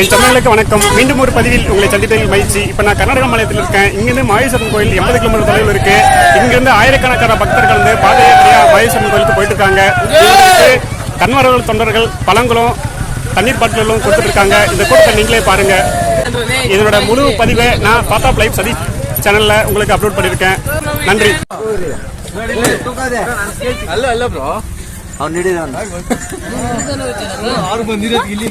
என் தமிழர்களுக்கு வணக்கம். மீண்டும் ஒரு பதிவில் உங்களை சந்திப்பதில் மகிழ்ச்சி. இப்போ நான் கர்நாடக மாநிலத்தில் இருக்கேன். இங்கிருந்து மாயேஸ்வரன் கோயில் எண்பது கிலோமீட்டர் தொலைவில் இருக்கு. இங்கிருந்து ஆயிரக்கணக்கான பக்தர்கள் வந்து பாதயாத்திரையாக மாயேஸ்வரன் கோயிலுக்கு போயிட்டு இருக்காங்க கன்வரவர்கள் தொண்டர்கள் பழங்களும் தண்ணீர் பாட்டிலும் கொடுத்துருக்காங்க இந்த கூட்டத்தை நீங்களே பாருங்க. இதனோட முழு பதிவை நான் பாத்தா லைவ் சதி சேனல்ல உங்களுக்கு அப்லோட் பண்ணியிருக்கேன். நன்றி. அல்ல அல்ல ப்ரோ ಅವ್ರು ಹಿಡಿದ ಇಲ್ಲಿ.